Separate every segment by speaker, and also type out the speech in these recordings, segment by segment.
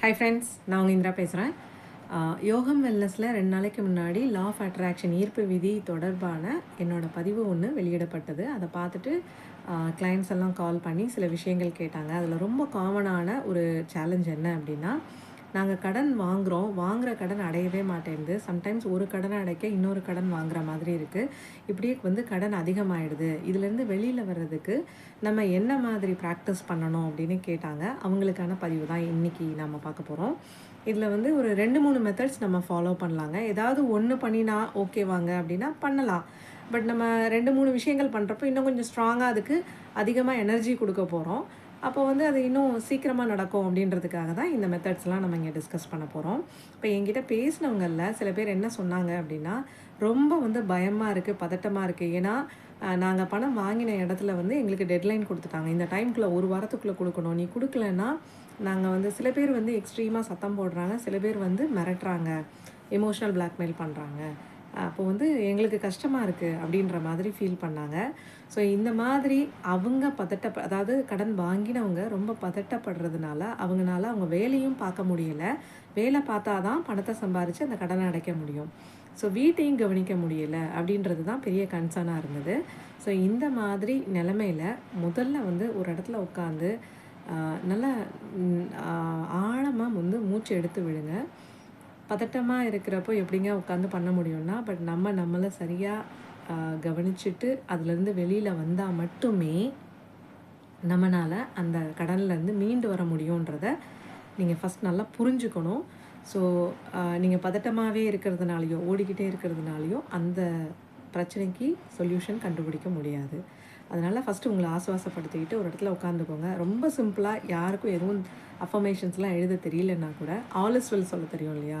Speaker 1: Hi friends நான் உங்கள் இந்திரா பேசுகிறேன் யோகம் வெல்னஸில் ரெண்டு நாளைக்கு முன்னாடி லா ஆஃப் அட்ராக்ஷன் ஈர்ப்பு விதி தொடர்பான என்னோடய பதிவு ஒன்று வெளியிடப்பட்டது. அதை பார்த்துட்டு கிளைண்ட்ஸ் எல்லாம் கால் பண்ணி சில விஷயங்கள் கேட்டாங்க. அதில் ரொம்ப காமனான ஒரு சேலஞ்ச் என்ன அப்படின்னா நாங்கள் கடன் வாங்குகிறோம் வாங்குகிற கடன் அடையவே மாட்டேங்குது. சம்டைம்ஸ் ஒரு கடனை அடைக்க இன்னொரு கடன் வாங்குகிற மாதிரி இருக்குது இப்படியே வந்து கடன் அதிகமாகிடுது இதுலேருந்து வெளியில் வர்றதுக்கு நம்ம என்ன மாதிரி ப்ராக்டிஸ் பண்ணணும் அப்படின்னு கேட்டாங்க. அவங்களுக்கான பதிவு தான் இன்றைக்கி நம்ம பார்க்க போகிறோம் இதில் வந்து ஒரு ரெண்டு மூணு மெத்தட்ஸ் நம்ம ஃபாலோ பண்ணலாங்க. ஏதாவது ஒன்று பண்ணினா ஓகே வாங்க அப்படின்னா பண்ணலாம். பட் நம்ம ரெண்டு மூணு விஷயங்கள் பண்ணுறப்போ இன்னும் கொஞ்சம் ஸ்ட்ராங்காக அதுக்கு அதிகமாக எனர்ஜி கொடுக்க போகிறோம் அப்போ வந்து அது இன்னும் சீக்கிரமாக நடக்கும் அப்படின்றதுக்காக தான் இந்த மெத்தட்ஸ்லாம் நம்ம இங்கே டிஸ்கஸ் பண்ண போகிறோம் இப்போ என்கிட்ட பேசினவங்களில் சில பேர் என்ன சொன்னாங்க அப்படின்னா ரொம்ப வந்து பயமாக இருக்குது பதட்டமாக இருக்குது ஏன்னா நாங்கள் பணம் வாங்கின இடத்துல வந்து எங்களுக்கு டெட்லைன் கொடுத்துட்டாங்க. இந்த டைம்குள்ளே ஒரு வாரத்துக்குள்ளே கொடுக்கணும். நீ கொடுக்கலன்னா நாங்கள் வந்து சில பேர் வந்து எக்ஸ்ட்ரீமாக சத்தம் போடுறாங்க சில பேர் வந்து மிரட்டுறாங்க எமோஷ்னல் பிளாக்மெயில் பண்ணுறாங்க அப்போ வந்து எங்களுக்கு கஷ்டமாக இருக்குது அப்படின்ற மாதிரி ஃபீல் பண்ணாங்க. ஸோ இந்த மாதிரி அவங்க பதட்ட அதாவது கடன் வாங்கினவங்க ரொம்ப பதட்டப்படுறதுனால அவங்களால அவங்க வேலையும் பார்க்க முடியலை. வேலை பார்த்தா தான் பணத்தை சம்பாரித்து அந்த கடனை அடைக்க முடியும். ஸோ வீட்டையும் கவனிக்க முடியலை அப்படின்றது தான் பெரிய கன்சர்னாக இருந்தது. ஸோ இந்த மாதிரி நிலமையில் முதல்ல வந்து ஒரு இடத்துல உட்காந்து நல்லா ஆழமாக வந்து மூச்சு எடுத்து விடுங்க. பதட்டமாக இருக்கிறப்போ எப்படிங்க உட்காந்து பண்ண முடியும்னா பட் நம்ம நம்மளை சரியாக கவனிச்சுட்டு அதுலேருந்து வெளியில் வந்தால் மட்டுமே நம்மளால் அந்த கடன்லேருந்து மீண்டு வர முடியுன்றத நீங்கள் ஃபஸ்ட் நல்லா புரிஞ்சுக்கணும். ஸோ நீங்கள் பதட்டமாகவே இருக்கிறதுனாலையோ ஓடிக்கிட்டே இருக்கிறதுனாலையோ அந்த பிரச்சனைக்கு சொல்யூஷன் கண்டுபிடிக்க முடியாது. அதனால் ஃபஸ்ட்டு உங்களை ஆசுவாசப்படுத்திக்கிட்டு ஒரு இடத்துல உட்காந்துக்கோங்க ரொம்ப சிம்பிளாக யாருக்கும் எதுவும் அஃபர்மேஷன்ஸ்லாம் எழுத தெரியலன்னா கூட ஆல் இஸ் வெல் சொல்ல தெரியும் இல்லையா?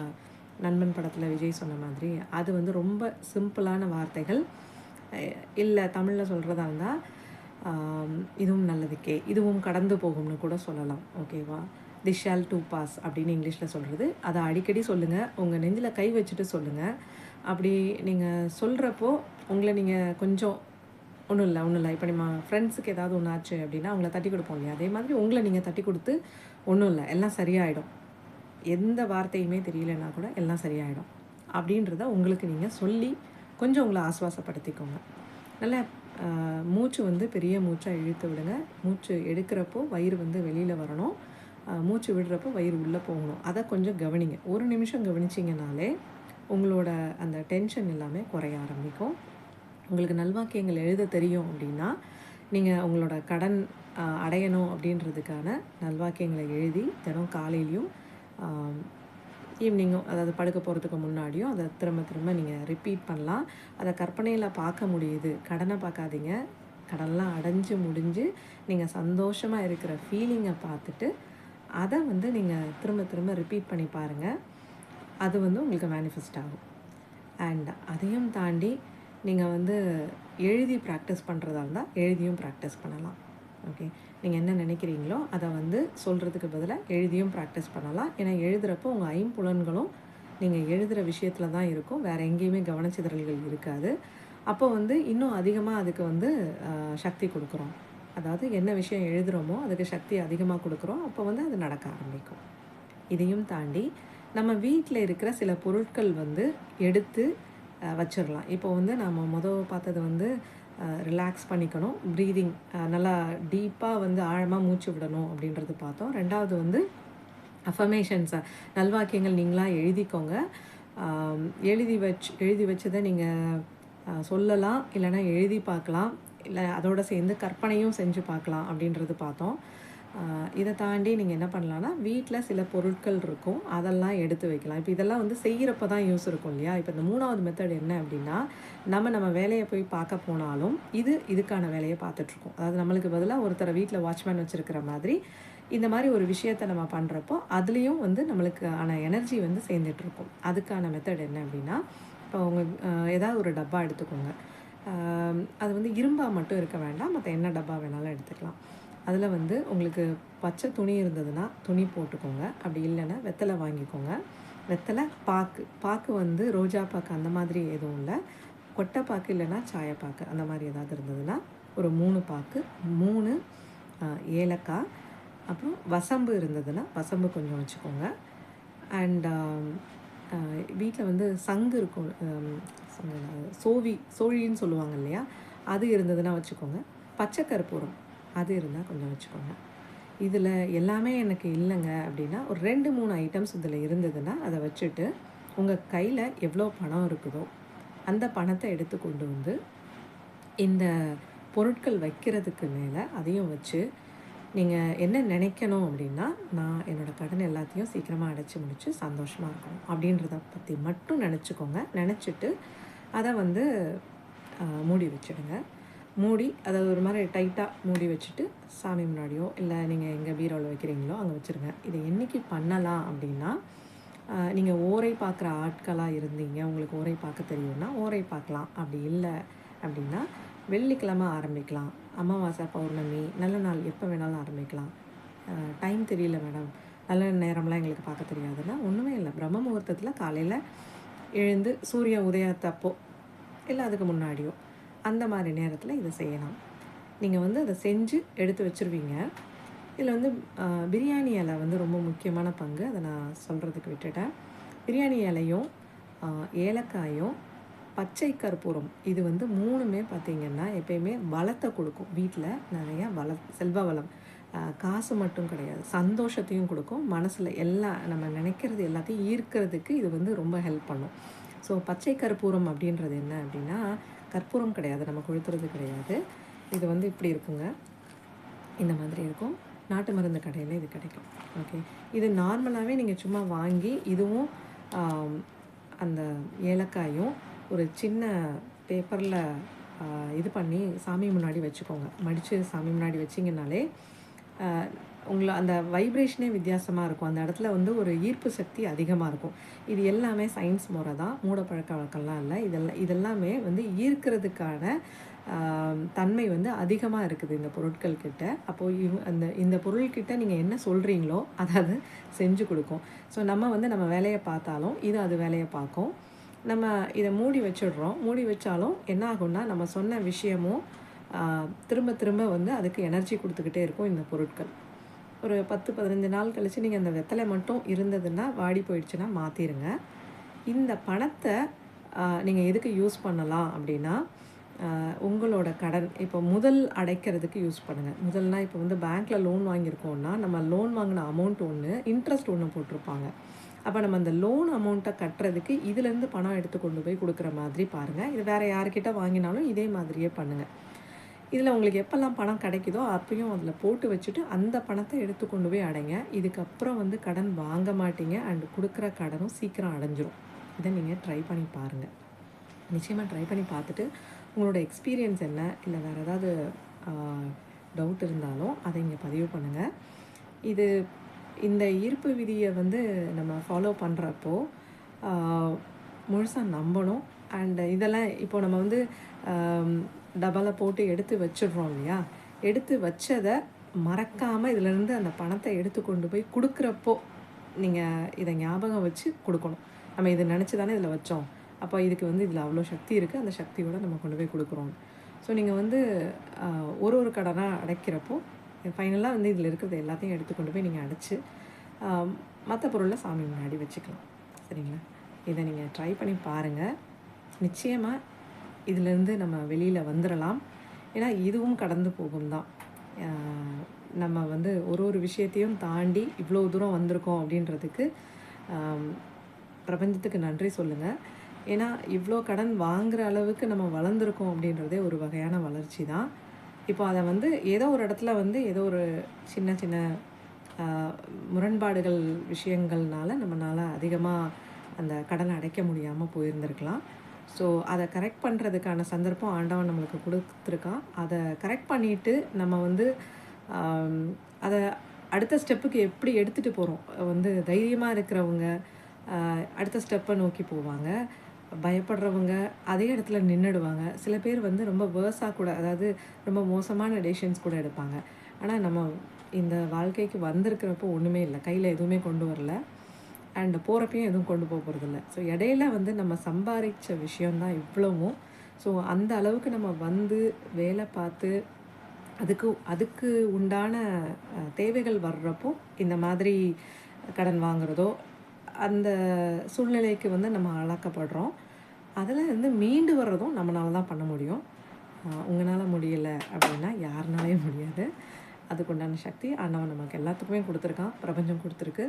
Speaker 1: நண்பன் படத்தில் விஜய் சொன்ன மாதிரி. அது வந்து ரொம்ப சிம்பிளான வார்த்தைகள். இல்லை தமிழில் சொல்கிறதா இருந்தால் இதுவும் நல்லதுக்கே இதுவும் கடந்து போகும்னு கூட சொல்லலாம். ஓகேவா திஸ் ஷால் டூ பாஸ் அப்படின்னு இங்கிலீஷில் சொல்கிறது அதை அடிக்கடி சொல்லுங்கள் உங்கள் நெஞ்சில் கை வச்சுட்டு சொல்லுங்கள் அப்படி நீங்கள் சொல்கிறப்போ உங்களை நீங்கள் கொஞ்சம் ஒன்றும் இல்லை ஒன்றும் இல்லை. இப்போ நம்ம ஃப்ரெண்ட்ஸுக்கு ஏதாவது ஒன்று ஆச்சு அப்படின்னா அவங்கள தட்டி கொடுப்போம் இல்லையா? அதே மாதிரி உங்களை நீங்கள் தட்டி கொடுத்து ஒன்றும் இல்லை எல்லாம் சரியாயிடும். எந்த வார்த்தையுமே தெரியலன்னா கூட எல்லாம் சரியாயிடும். அப்படின்றத உங்களுக்கு நீங்கள் சொல்லி கொஞ்சம் உங்களை ஆஸ்வாசப்படுத்திக்கோங்க நல்ல மூச்சு வந்து பெரிய மூச்சாக இழுத்து விடுங்க. மூச்சு எடுக்கிறப்போ வயிறு வந்து வெளியில் வரணும். மூச்சு விடுறப்போ வயிறு உள்ளே போகணும். அதை கொஞ்சம் கவனிங்க. ஒரு நிமிஷம் கவனிச்சிங்கனாலே உங்களோட அந்த டென்ஷன் எல்லாமே குறைய ஆரம்பிக்கும். உங்களுக்கு நல்வாக்கியங்கள் எழுத தெரியும் அப்படின்னா நீங்கள் உங்களோட கடன் அடையணும் அப்படின்றதுக்கான நல்வாக்கியங்களை எழுதி தினம் காலையிலையும் ஈவினிங்கும் அதாவது படுக்க போகிறதுக்கு முன்னாடியும் அதை திரும்ப திரும்ப நீங்கள் ரிப்பீட் பண்ணலாம். அதை கற்பனையில் பார்க்க முடியுது. கடனை பார்க்காதீங்க. கடன்லாம் அடைஞ்சு முடிஞ்சு நீங்கள் சந்தோஷமாக இருக்கிற ஃபீலிங்கை பார்த்துட்டு அதை வந்து நீங்கள் திரும்ப திரும்ப ரிப்பீட் பண்ணி பாருங்கள் அது வந்து உங்களுக்கு மேனிஃபெஸ்ட் ஆகும். அண்ட் அதையும் தாண்டி நீங்கள் வந்து எழுதி ப்ராக்டிஸ் பண்ணுறதா இருந்தால் எழுதியும் ப்ராக்டிஸ் பண்ணலாம். ஓகே நீங்கள் என்ன நினைக்கிறீங்களோ அதை வந்து சொல்கிறதுக்கு பதிலாக எழுதியும் ப்ராக்டிஸ் பண்ணலாம். ஏன்னா எழுதுகிறப்போ உங்கள் ஐம்புலன்களும் நீங்கள் எழுதுகிற விஷயத்தில் தான் இருக்கும். வேறு எங்கேயுமே கவனச்சிதறல்கள் இருக்காது. அப்போ வந்து இன்னும் அதிகமாக அதுக்கு வந்து சக்தி கொடுக்குறோம். அதாவது என்ன விஷயம் எழுதுகிறோமோ அதுக்கு சக்தி அதிகமாக கொடுக்குறோம். அப்போ வந்து அது நடக்க ஆரம்பிக்கும். இதையும் தாண்டி நம்ம வீட்டில் இருக்கிற சில பொருட்கள் வந்து எடுத்து வச்சிடலாம் இப்போ வந்து நம்ம மொதல் பார்த்தது வந்து ரிலாக்ஸ் பண்ணிக்கணும். ப்ரீதிங் நல்லா டீப்பாக வந்து ஆழமாக மூச்சு விடணும் அப்படின்றது பார்த்தோம். ரெண்டாவது வந்து அஃபர்மேஷன்ஸை நல்வாக்கியங்கள் நீங்களாக எழுதிக்கோங்க. எழுதி வச்சு எழுதி வச்சதை நீங்கள் சொல்லலாம். இல்லைனா எழுதி பார்க்கலாம். இல்லை அதோடு சேர்ந்து கற்பனையும் செஞ்சு பார்க்கலாம் அப்படின்றது பார்த்தோம். இதை தாண்டி நீங்கள் என்ன பண்ணலான்னா வீட்டில் சில பொருட்கள் இருக்கும் அதெல்லாம் எடுத்து வைக்கலாம். இப்போ இதெல்லாம் வந்து செய்கிறப்ப தான் யூஸ் இருக்கும் இல்லையா? இப்போ இந்த மூணாவது மெத்தட் என்ன அப்படின்னா நம்ம நம்ம வேலையை போய் பார்க்க போனாலும் இது இதுக்கான வேலையை பார்த்துட்ருக்கோம் அதாவது நம்மளுக்கு பதிலாக ஒருத்தரை வீட்டில் வாட்ச்மேன் வச்சுருக்கிற மாதிரி இந்த மாதிரி ஒரு விஷயத்தை நம்ம பண்ணுறப்போ அதுலேயும் வந்து நம்மளுக்கு ஆன எனர்ஜி வந்து சேர்ந்துட்டுருக்கும் அதுக்கான மெத்தட் என்ன அப்படின்னா இப்போ அவங்க ஏதாவது ஒரு டப்பா எடுத்துக்கோங்க. அது வந்து இரும்பாக மட்டும் இருக்க வேண்டாம். மற்ற என்ன டப்பா வேணாலும் எடுத்துக்கலாம். அதில் வந்து உங்களுக்கு பச்சை துணி இருந்ததுன்னா துணி போட்டுக்கோங்க. அப்படி இல்லைன்னா வெத்தலை வாங்கிக்கோங்க. வெத்தலை பாக்கு. பாக்கு வந்து ரோஜா பாக்கு அந்த மாதிரி எதுவும் இல்லை. கொட்டை பாக்கு இல்லைன்னா சாயப்பாக்கு அந்த மாதிரி ஏதாவது இருந்ததுன்னா ஒரு மூணு பாக்கு மூணு ஏலக்காய். அப்புறம் வசம்பு இருந்ததுன்னா வசம்பு கொஞ்சம் வச்சுக்கோங்க. அண்ட் வீட்டில் வந்து சங்கு இருக்கும் சோவி சோழின்னு சொல்லுவாங்க இல்லையா? அது இருந்ததுன்னா வச்சுக்கோங்க. பச்சை கற்பூரம் அது இருந்தால் கொஞ்சம் வச்சுக்கோங்க. இதில் எல்லாமே எனக்கு இல்லைங்க அப்படின்னா ஒரு ரெண்டு மூணு ஐட்டம்ஸ் இதில் இருந்ததுன்னா அதை வச்சுட்டு உங்கள் கையில் எவ்வளோ பணம் இருக்குதோ அந்த பணத்தை எடுத்து கொண்டு வந்து இந்த பொருட்கள் வைக்கிறதுக்கு மேலே அதையும் வச்சு நீங்கள் என்ன நினைக்கணும் அப்படின்னா நான் என்னோடய கடன் எல்லாத்தையும் சீக்கிரமாக அடைச்சி முடித்து சந்தோஷமாக இருக்கணும். அப்படின்றத பற்றி மட்டும் நினச்சிக்கோங்க. நினச்சிட்டு அதை வந்து மூடி வச்சுடுங்க. மூடி அதை ஒரு மாதிரி டைட்டாக மூடி வச்சுட்டு சாமி முன்னாடியோ இல்லை நீங்கள் எங்கே பீரோவில் வைக்கிறீங்களோ அங்கே வச்சுருங்க இதை என்னைக்கு பண்ணலாம் அப்படின்னா நீங்கள் ஓரை பார்க்குற ஆட்களாக இருந்தீங்க உங்களுக்கு ஓரை பார்க்க தெரியும்னா ஓரை பார்க்கலாம். அப்படி இல்லை அப்படின்னா வெள்ளிக்கிழமை ஆரம்பிக்கலாம். அமாவாசை பௌர்ணமி நல்ல நாள் எப்போ வேணாலும் ஆரம்பிக்கலாம். டைம் தெரியல மேடம் நல்ல நேரம்லாம் எங்களுக்கு பார்க்க தெரியாதுன்னா ஒன்றுமே இல்லை. பிரம்ம முகூர்த்தத்தில் காலையில் எழுந்து சூரிய உதயத்தப்போ இல்லை அதுக்கு முன்னாடியோ அந்த மாதிரி நேரத்தில் இதை செய்யலாம். நீங்கள் வந்து அதை செஞ்சு எடுத்து வச்சுருவீங்க. இதில் வந்து பிரியாணி இலை வந்து ரொம்ப முக்கியமான பங்கு. அதை நான் சொல்கிறதுக்கு விட்டுட்டேன். பிரியாணி இலையும் ஏலக்காயும் பச்சை கற்பூரம் இது வந்து மூணுமே பார்த்திங்கன்னா எப்பயுமே வளத்தை கொடுக்கும். வீட்டில் நிறையா வள செல்வ வளம். காசு மட்டும் கிடையாது. சந்தோஷத்தையும் கொடுக்கும். மனசில் எல்லா நம்ம நினைக்கிறது எல்லாத்தையும் ஈர்க்கிறதுக்கு இது வந்து ரொம்ப ஹெல்ப் பண்ணும். ஸோ பச்சை கற்பூரம் அப்படின்றது என்ன அப்படின்னா கற்பூரம் கிடையாது. நம்ம கொளுத்துறது கிடையாது. இது வந்து இப்படி இருக்குங்க. இந்த மாதிரி இருக்கும். நாட்டு மருந்து கடையில் இது கிடைக்கும். ஓகே இது நார்மலாகவே நீங்கள் சும்மா வாங்கி இதுவும் அந்த ஏலக்காயும் ஒரு சின்ன பேப்பரில் இது பண்ணி சாமி முன்னாடி வச்சுக்கோங்க. மடித்து சாமி முன்னாடி வச்சிங்கனாலே உங்களை அந்த வைப்ரேஷனே வித்தியாசமாக இருக்கும். அந்த இடத்துல வந்து ஒரு ஈர்ப்பு சக்தி அதிகமாக இருக்கும். இது எல்லாமே சயின்ஸ் முறை தான் மூடப்பழக்க வழக்கம்லாம் இல்லை. இதெல்லாம் இதெல்லாமே வந்து ஈர்க்கிறதுக்கான தன்மை வந்து அதிகமாக இருக்குது இந்த பொருட்கள் கிட்ட. அப்போது இவ் அந்த இந்த பொருள்கிட்ட நீங்கள் என்ன சொல்கிறீங்களோ அதை அது செஞ்சு கொடுக்கும். ஸோ நம்ம வந்து நம்ம வேலையை பார்த்தாலும் இது அது வேலையை பார்க்கும். நம்ம இதை மூடி வச்சிடுறோம். மூடி வச்சாலும் என்ன ஆகும்னா நம்ம சொன்ன விஷயமும் திரும்ப திரும்ப வந்து அதுக்கு எனர்ஜி கொடுத்துக்கிட்டே இருக்கும் இந்த பொருட்கள். ஒரு பத்து பதினஞ்சு நாள் கழித்து நீங்கள் அந்த வெத்தலை மட்டும் இருந்ததுன்னா வாடி போயிடுச்சுன்னா மாற்றிடுங்க இந்த பணத்தை நீங்கள் எதுக்கு யூஸ் பண்ணலாம் அப்படின்னா உங்களோட கடன் இப்போ முதல் அடைக்கிறதுக்கு யூஸ் பண்ணுங்கள் முதல்னா இப்போ வந்து பேங்க்கில் லோன் வாங்கியிருக்கோம்னா நம்ம லோன் வாங்கின அமௌண்ட் ஒன்று இன்ட்ரெஸ்ட் ஒன்று போட்டிருப்பாங்க. அப்போ நம்ம அந்த லோன் அமௌண்ட்டை கட்டுறதுக்கு இதுலேருந்து பணம் எடுத்து கொண்டு போய் கொடுக்குற மாதிரி பாருங்கள் இது வேறு யார்கிட்ட வாங்கினாலும் இதே மாதிரியே பண்ணுங்கள் இதில் உங்களுக்கு எப்போல்லாம் பணம் கிடைக்குதோ அப்பயும் அதில் போட்டு வச்சுட்டு அந்த பணத்தை எடுத்து கொண்டு போய் அடைங்க. இதுக்கப்புறம் வந்து கடன் வாங்க மாட்டீங்க. அண்ட் கொடுக்குற கடனும் சீக்கிரம் அடைஞ்சிரும். இதை நீங்கள் ட்ரை பண்ணி பாருங்கள் நிச்சயமாக ட்ரை பண்ணி பார்த்துட்டு உங்களோட எக்ஸ்பீரியன்ஸ் என்ன? இல்லை வேறு ஏதாவது டவுட் இருந்தாலும் அதை இங்கே பதிவு பண்ணுங்கள் இது இந்த ஈர்ப்பு விதியை வந்து நம்ம ஃபாலோ பண்ணுறப்போ முழுசாக நம்பணும். அண்ட் இதெல்லாம் இப்போ நம்ம வந்து டபலை போட்டு எடுத்து வச்சிடுறோம் இல்லையா? எடுத்து வச்சதை மறக்காமல் இதிலேருந்து அந்த பணத்தை எடுத்து கொண்டு போய் கொடுக்குறப்போ நீங்கள் இதை ஞாபகம் வச்சு கொடுக்கணும். நம்ம இதை நினச்சி தானே இதில் வச்சோம். அப்போ இதுக்கு வந்து இதில் அவ்வளோ சக்தி இருக்குது அந்த சக்தியோடு நம்ம கொண்டு போய் கொடுக்குறோம். ஸோ நீங்கள் வந்து ஒரு ஒரு கடனாக அடைக்கிறப்போ ஃபைனலாக வந்து இதில் இருக்கிறது எல்லாத்தையும் எடுத்து கொண்டு போய் நீங்கள் அடைச்சி மற்ற பொருளில் சாமி முன்னாடி வச்சுக்கலாம். சரிங்களா? இதை நீங்கள் ட்ரை பண்ணி பாருங்கள் நிச்சயமாக இதிலேருந்து நம்ம வெளியில் வந்துடலாம் ஏன்னா இதுவும் கடந்து போகும் தான் நம்ம வந்து ஒரு ஒரு விஷயத்தையும் தாண்டி இவ்வளோ தூரம் வந்திருக்கோம் அப்படின்றதுக்கு பிரபஞ்சத்துக்கு நன்றி சொல்லுங்கள் ஏன்னா இவ்வளோ கடன் வாங்குகிற அளவுக்கு நம்ம வளர்ந்துருக்கோம் அப்படின்றதே ஒரு வகையான வளர்ச்சி தான் இப்போ அதை வந்து ஏதோ ஒரு இடத்துல வந்து ஏதோ ஒரு சின்ன சின்ன முரண்பாடுகள் விஷயங்கள்னால நம்மளால் அதிகமாக அந்த கடனை அடைக்க முடியாமல் போயிருந்திருக்கலாம். ஸோ அதை கரெக்ட் பண்ணுறதுக்கான சந்தர்ப்பம் ஆண்டவன் நம்மளுக்கு கொடுத்துருக்கான் அதை கரெக்ட் பண்ணிட்டு நம்ம வந்து அதை அடுத்த ஸ்டெப்புக்கு எப்படி எடுத்துகிட்டு போகிறோம் வந்து தைரியமாக இருக்கிறவங்க அடுத்த ஸ்டெப்பை நோக்கி போவாங்க. பயப்படுறவங்க அதே இடத்துல நின்றுடுவாங்க சில பேர் வந்து ரொம்ப வேர்ஸாக கூட அதாவது ரொம்ப மோசமான டெசிஷன்ஸ் கூட எடுப்பாங்க. ஆனால் நம்ம இந்த வாழ்க்கைக்கு வந்திருக்கிறப்போ ஒன்றுமே இல்லை. கையில் எதுவுமே கொண்டு வரல. அண்ட் போகிறப்பையும் எதுவும் கொண்டு போக போகிறதில்ல ஸோ இடையில வந்து நம்ம சம்பாதிச்ச விஷயந்தான் இவ்வளவும். ஸோ அந்த அளவுக்கு நம்ம வந்து வேலை பார்த்து அதுக்கு அதுக்கு உண்டான தேவைகள் வர்றப்போ இந்த மாதிரி கடன் வாங்குறதோ அந்த சூழ்நிலைக்கு வந்து நம்ம ஆளாக்கப்படுறோம். அதில் வந்து மீண்டு வர்றதும் நம்மளால தான் பண்ண முடியும். உங்களால் முடியலை அப்படின்னா யாருனாலே முடியாது. அதுக்குண்டான சக்தி ஆண்டவன் நமக்கு எல்லாத்துக்குமே கொடுத்துருக்கான். பிரபஞ்சம் கொடுத்துருக்கு.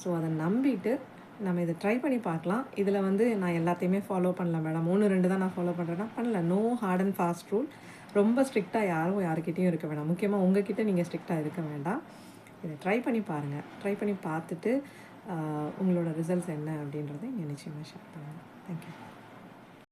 Speaker 1: ஸோ அதை நம்பிட்டு நம்ம இதை ட்ரை பண்ணி பார்க்கலாம். இதில் வந்து நான் எல்லாத்தையுமே ஃபாலோ பண்ணல மேடம் ஒன்று ரெண்டு தான் நான் ஃபாலோ பண்ணுறேன்னா பண்ணல. No hard and fast rule ரொம்ப ஸ்ட்ரிக்டாக யாரும் யாருக்கிட்டேயும் இருக்க வேண்டாம் முக்கியமாக உங்ககிட்ட நீங்கள் ஸ்ட்ரிக்டாக இருக்க வேண்டாம். இதை ட்ரை பண்ணி பாருங்கள் ட்ரை பண்ணி பார்த்துட்டு உங்களோட ரிசல்ட்ஸ் என்ன அப்படின்றத நீங்கள் நிச்சயமாக ஷேர் பண்ணுங்கள் தேங்க்யூ